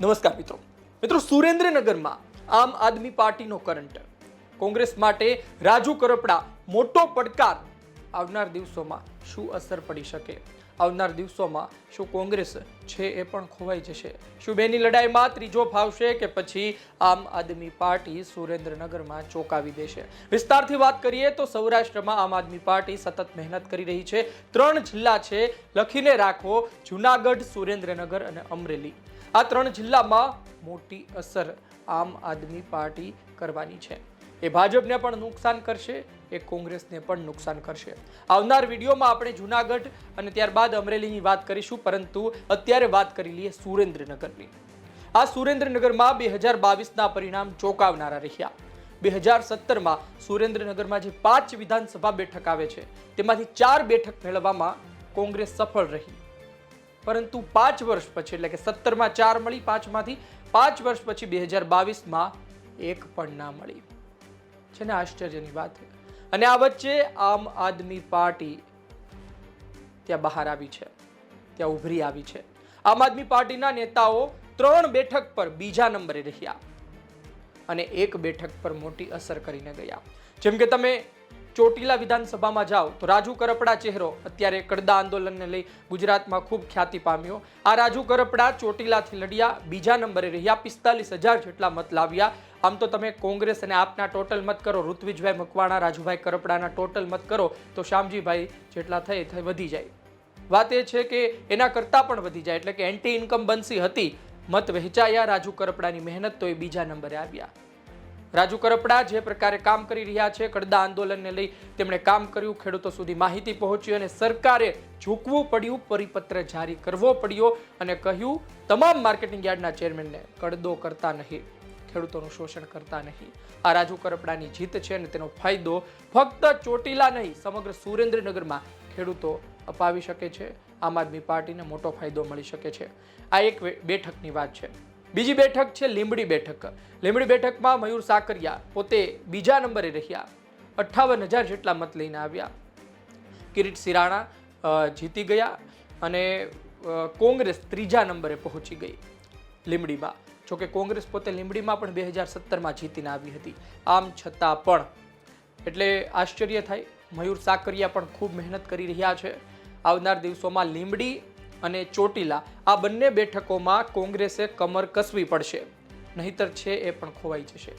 નમસ્કાર મિત્રો. મિત્રો, સુરેન્દ્રનગરમાં આમ આદમી પાર્ટીનો કરંટ. કોંગ્રેસ માટે રાજુ કરપડા મોટો પડકાર. આવનાર દિવસોમાં શું અસર પડી શકે? આવનાર દિવસોમાં શું કોંગ્રેસ છે એ પણ ખોવાઈ જશે? શું બેની લડાઈમાં ત્રીજો ફાવશે કે પછી આમ આદમી પાર્ટી સુરેન્દ્રનગરમાં ચોંકાવી દેશે. વિસ્તારથી વાત કરીએ તો સૌરાષ્ટ્રમાં આમ આદમી પાર્ટી સતત મહેનત કરી રહી છે. ત્રણ જિલ્લા છે લખીને રાખો, જુનાગઢ, સુરેન્દ્રનગર અને અમરેલી. આ ત્રણ જિલ્લામાં મોટી અસર આમ આદમી પાર્ટી કરવાની છે. એ ભાજપને પણ નુકસાન કરશે, એ કોંગ્રેસને પણ નુકસાન કરશે. આવનાર વિડીયોમાં આપણે જુનાગઢ અને ત્યારબાદ અમરેલીની વાત કરીશું, પરંતુ અત્યારે વાત કરી લઈએ સુરેન્દ્રનગરની. આ સુરેન્દ્રનગરમાં બે હજાર બાવીસના પરિણામ ચોંકાવનારા રહ્યા. બે હજાર સત્તરમાં સુરેન્દ્રનગરમાં જે પાંચ વિધાનસભા બેઠક આવે છે, તેમાંથી ચાર બેઠક મેળવવામાં કોંગ્રેસ સફળ રહી. પરંતુ પાંચ વર્ષ પછી, એટલે કે સત્તરમાં ચાર મળી, પાંચમાંથી પાંચ વર્ષ પછી બે હજાર બાવીસમાં એક પણ ના મળી. છે ને આશ્ચર્યની વાત અને આ વચ્ચે આમ આદમી પાર્ટી ત્યાં બહાર આવી છે. ત્યાં ઉભરી આવી છે. આમ આદમી પાર્ટીના નેતાઓ ત્રણ બેઠક પર બીજા નંબરે રહ્યા અને એક બેઠક પર મોટી અસર કરીને ગયા. જેમ કે તમે ચોટીલા વિધાનસભામાં જાઓ તો રાજુ કરપડા ચહેરો. અત્યારે કડદા આંદોલનને લઈ ગુજરાતમાં ખૂબ ખ્યાતિ પામ્યો. આ રાજુ કરપડા ચોટીલાથી લડ્યા, બીજા નંબરે રહ્યા, પિસ્તાલીસ હજાર જેટલા મત લાવ્યા. આમ તો તમે કોંગ્રેસ અને આપના ટોટલ મત કરો. ઋત્વિજભાઈ મકવાણા, રાજુભાઈ કરપડાના ટોટલ મત કરો તો શ્યામજીભાઈ જેટલા થાય વધી જાય. વાત એ છે કે એના કરતાં પણ વધી જાય. એટલે કે એન્ટી ઇન્કમ બનસી હતી. મત વહેંચાયા રાજુ કરપડાની મહેનત તો એ બીજા નંબરે આવ્યા. રાજુ કરપડા જે પ્રકારે કામ કરી રહ્યા છે, કડદા આંદોલનને લઈ તેમણે કામ કર્યું, ખેડૂતો સુધી માહિતી પહોંચી અને સરકારે ઝૂકવું પડ્યું, પરિપત્ર જારી કરવો પડ્યો અને કહ્યું, તમામ માર્કેટિંગ યાર્ડના ચેરમેનને કડદો કરતા નહીં, ખેડૂતોનું શોષણ કરતા નહીં. આ રાજુ કરપડાની જીત છે અને તેનો ફાયદો ફક્ત ચોટીલા નહીં, સમગ્ર સુરેન્દ્રનગરમાં ખેડૂતો અપાવી શકે છે. આમ આદમી પાર્ટીને મોટો ફાયદો મળી શકે છે. આ એક બેઠકની વાત છે. બીજી બેઠક છે લીંબડી બેઠક. લીંબડી બેઠકમાં મયુર સાકરિયા પોતે બીજા નંબરે રહ્યા. અઠ્ઠાવન હજાર જેટલા મત લઈને આવ્યા. કિરીટ સિરાણા જીતી ગયા અને કોંગ્રેસ ત્રીજા નંબરે પહોંચી ગઈ લીંબડીમાં. જોકે કોંગ્રેસ પોતે લીંબડીમાં પણ બે હજાર સત્તરમાં જીતીને આવી હતી. આમ છતાં પણ, એટલે આશ્ચર્ય થાય, મયુર સાકરિયા પણ ખૂબ મહેનત કરી રહ્યા છે. આવનાર દિવસોમાં લીંબડી અને ચોટીલા આ બંને બેઠકોમાં કોંગ્રેસે કમર કસવી પડશે. નહીતર છે એ પણ ખોવાઈ જશે.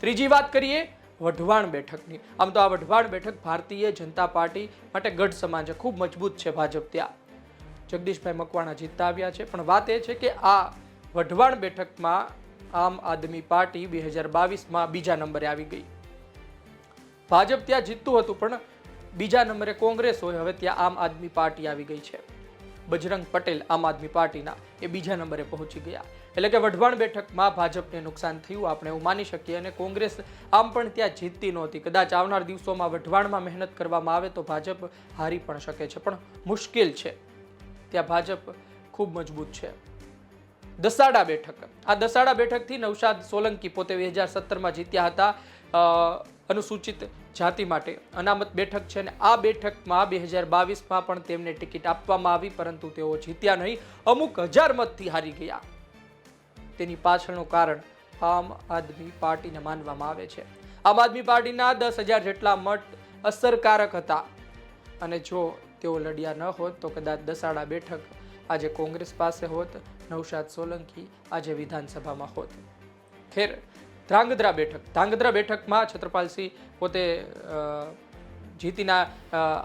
ત્રીજી વાત કરીએ વઢવાણ બેઠકની. આમ તો આ વઢવાણ બેઠક ભારતીય જનતા પાર્ટી માટે ગઢ સમાજ ખૂબ મજબૂત છે ભાજપ ત્યાં. જગદીશભાઈ મકવાણા જીતતા આવ્યા છે, પણ વાત એ છે કે આ વઢવાણ બેઠકમાં આમ આદમી પાર્ટી બે હજાર બાવીસમાં બીજા નંબરે આવી ગઈ. ભાજપ ત્યાં જીતતું હતું, પણ બીજા નંબરે કોંગ્રેસ હોય, હવે ત્યાં આમ આદમી પાર્ટી આવી ગઈ છે. બજરંગ પટેલ આમ આદમી પાર્ટીના એ બીજા નંબરે પહોંચી ગયા. એટલે કે વઢવાણ બેઠકમાં ભાજપને નુકસાન થયું, આપણે એવું માની શકીએ. અને કોંગ્રેસ આમ પણ ત્યાં જીતતી નહોતી. કદાચ આવનાર દિવસોમાં વઢવાણમાં મહેનત કરવામાં આવે તો ભાજપ હારી પણ શકે છે. પણ મુશ્કેલ છે. ત્યાં ભાજપ ખૂબ મજબૂત છે. દસાડા બેઠક. આ દસાડા બેઠકથી નવશાદ સોલંકી પોતે બે હજાર સત્તરમાં જીત્યા હતા. અનુસૂચિત જાતિ માટે અનામત બેઠક છે અને આ બેઠકમાં બે હજાર બાવીસમાં પણ તેમને ટિકિટ આપવામાં આવી, પરંતુ તેઓ જીત્યા નહીં. અમુક હજાર મતથી હારી ગયા. તેની પાછળનું કારણ આમ આદમી પાર્ટીને માનવામાં આવે છે. આમ આદમી પાર્ટીના દસ હજાર જેટલા મત અસરકારક હતા. અને જો તેઓ લડ્યા ન હોત, તો કદાચ દસાડા બેઠક આજે કોંગ્રેસ પાસે હોત, નૌશાદ સોલંકી આજે વિધાનસભામાં હોત. ખેર ધ્રાંગધ્રા બેઠક. ધ્રાંગધ્રા બેઠકમાં છત્રપાલસિંહ પોતે જીતીના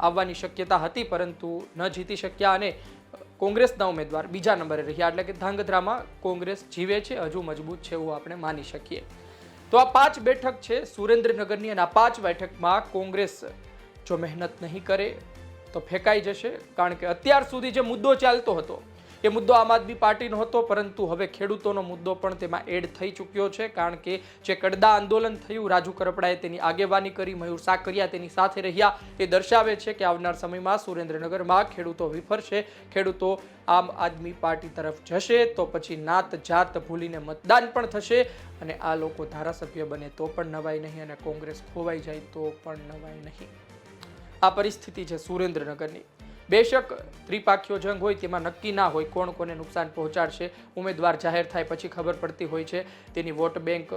આવવાની શક્યતા હતી, પરંતુ ન જીતી શક્યા અને કોંગ્રેસના ઉમેદવાર બીજા નંબરે રહ્યા. એટલે કે ધ્રાંગધ્રામાં કોંગ્રેસ જીવે છે, હજુ મજબૂત છે એવું આપણે માની શકીએ. તો આ પાંચ બેઠક છે સુરેન્દ્રનગરની અને આ પાંચ બેઠકમાં કોંગ્રેસ જો મહેનત નહીં કરે, તો ફેંકાઈ જશે. કારણ કે અત્યાર સુધી જે મુદ્દો ચાલતો હતો એ મુદ્દો આમ આદમી પાર્ટીનો હતો પરંતુ હવે ખેડૂતોનો મુદ્દો પણ તેમાં એડ થઈ ચૂક્યો છે, કારણ કે જે કડદા આંદોલન થયું, રાજુ કરપડાએ તેની આગેવાની કરી, મયુર સાકરિયા તેની સાથે રહ્યા. એ દર્શાવે છે કે આવનાર સમયમાં સુરેન્દ્રનગરમાં ખેડૂતો વિફરશે ખેડૂતો આમ આદમી પાર્ટી તરફ જશે તો પછી નાત જાત ભૂલીને મતદાન પણ થશે. અને આ લોકો ધારાસભ્ય બને તો પણ નવાય નહીં અને કોંગ્રેસ ખોવાઈ જાય તો પણ નવાય નહીં. આ પરિસ્થિતિ છે સુરેન્દ્રનગરની. બેશક ત્રિપાખીઓ જંગ હોય તેમાં નક્કી ના હોય કોણ કોને નુકસાન પહોંચાડશે, ઉમેદવાર જાહેર થાય પછી ખબર પડતી હોય છે. તેની વોટ બેંક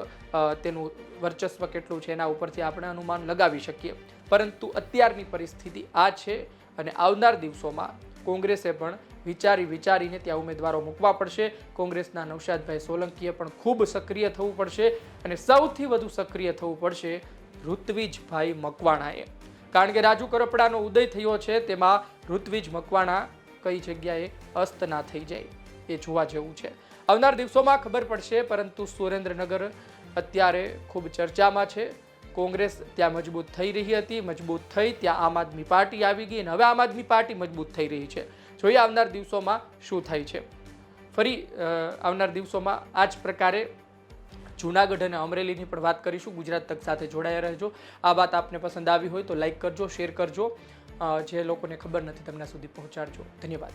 તેનું વર્ચસ્વ કેટલું છે એના ઉપરથી આપણે અનુમાન લગાવી શકીએ. પરંતુ અત્યારની પરિસ્થિતિ આ છે અને આવનાર દિવસોમાં કોંગ્રેસે પણ વિચારી વિચારીને ત્યાં ઉમેદવારો મૂકવા પડશે. કોંગ્રેસના નૌશાદભાઈ સોલંકીએ પણ ખૂબ સક્રિય થવું પડશે અને સૌથી વધુ સક્રિય થવું પડશે ઋત્વિજભાઈ મકવાણાએ. કારણ કે રાજુ કરપડાનો ઉદય થયો છે, તેમાં ઋત્વિજ મકવાણા કઈ જગ્યાએ અસ્ત ના થઈ જાય એ જોવા જેવું છે. આવનાર દિવસોમાં ખબર પડશે, પરંતુ સુરેન્દ્રનગર અત્યારે ખૂબ ચર્ચામાં છે. કોંગ્રેસ ત્યાં મજબૂત થઈ રહી હતી, મજબૂત થઈ ત્યાં આમ આદમી પાર્ટી આવી ગઈ અને હવે આમ આદમી પાર્ટી મજબૂત થઈ રહી છે. જોઈએ આવનાર દિવસોમાં શું થાય છે. ફરી આવનાર દિવસોમાં આ જ પ્રકારે જૂનાગઢ અને અમરેલીની પણ વાત કરીશું. ગુજરાત તક સાથે જોડાયા રહેજો. આ વાત આપને પસંદ આવી હોય તો લાઈક કરજો, શેર કરજો. જે લોકોને ખબર નથી તેમના સુધી પહોંચાડજો. ધન્યવાદ.